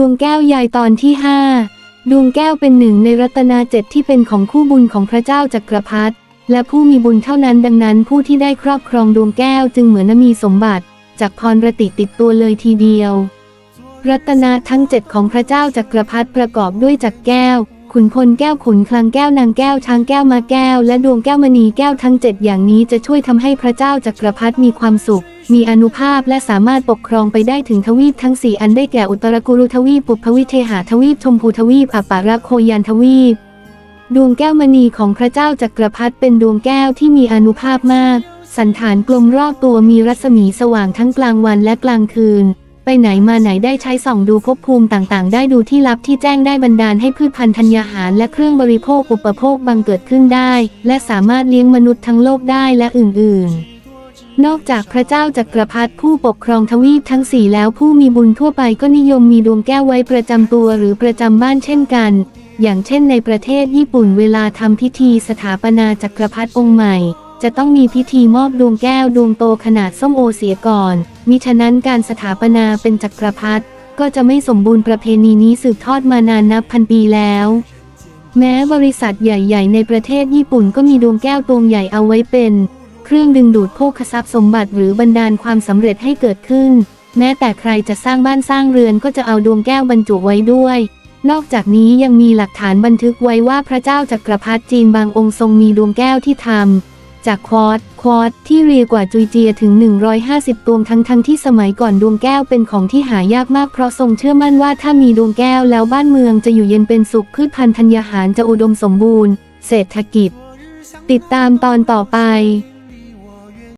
ดวงแก้วยายตอนที่ห้าดวงแก้วเป็นหนึ่งในรัตนาเจ็ดที่เป็นของคู่บุญของพระเจ้าจักรพรรดิและผู้มีบุญเท่านั้นดังนั้นผู้ที่ได้ครอบครองดวงแก้วจึงเหมือนมีสมบัติ จากพรรติติดตัวเลยทีเดียว รัตนาทั้งเจ็ดของพระเจ้าจักรพรรดิประกอบด้วยจักรแก้ว ขุนพลแก้วขุนคลังแก้วนางแก้วช้างแก้วมาแก้ว และดวงแก้วมณีแก้วทั้งเจ็ดอย่างนี้จะช่วยทำให้พระเจ้าจักรพรรดิมีความสุข มีอนุภาพและสามารถปกครองไปได้ถึงทวีปทั้งสี่อันได้แก่อุตรกุรุทวีปปุพพวิเทหทวีปชมพูทวีปอัปปาระโคยันทวีป ดวงแก้วมณีของพระเจ้าจักรพรรดิเป็นดวงแก้วที่มีอนุภาพมาก สันฐานกลมรอบตัวมีรัศมีสว่างทั้งกลางวันและกลางคืน ไปไหนมาไหนได้ใช้ส่องดูภพภูมิต่างๆ ได้ดูที่ลับที่แจ้งได้บันดาลให้พืชพันธุ์ธัญญาหารและเครื่องบริโภคอุปโภคบังเกิดขึ้นได้ และสามารถเลี้ยงมนุษย์ทั้งโลกได้และอื่น ๆนอกจากพระเจ้าจักรพรรดิผู้ปกครองทวีปทั้งสี่แล้วผู้มีบุญทั่วไปก็นิยมมีดวงแก้วไว้ประจำตัวหรือประจำบ้านเช่นกัน อย่างเช่นในประเทศญี่ปุ่นเวลาทำพิธีสถาปนาจักรพรรดิองค์ใหม่ จะต้องมีพิธีมอบดวงแก้วดวงโตขนาดส้มโอเสียก่อน มิฉะนั้นการสถาปนาเป็นจักรพรรดิก็จะไม่สมบูรณ์ประเพณีนี้สืบทอดมานานนับพันปีแล้ว แม้บริษัทใหญ่ ๆ ในประเทศญี่ปุ่นก็มีดวงแก้วดวงใหญ่เอาไว้เป็น เครื่องดึงดูดโภคทรัพย์สมบัติหรือบันดาลความสำเร็จให้เกิดขึ้น แม้แต่ใครจะสร้างบ้านสร้างเรือนก็จะเอาดวงแก้วบรรจุไว้ด้วยนอกจากนี้ยังมีหลักฐานบันทึกไว้ว่าพระเจ้าจักรพรรดิจีนบางองค์ทรงมีดวงแก้วที่ทำ จากควอตควอตที่เรียกว่าจุยเจียถึง 150 ดวงทั้งทั้งที่สมัยก่อนดวงแก้วเป็นของที่หายากมากเพราะทรงเชื่อมั่นว่าถ้ามีดวงแก้วแล้วบ้านเมืองจะอยู่เย็นเป็นสุขพืชพันธุ์ธัญญาหารจะอุดมสมบูรณ์ เศรษฐกิจ ติดตามตอนต่อไป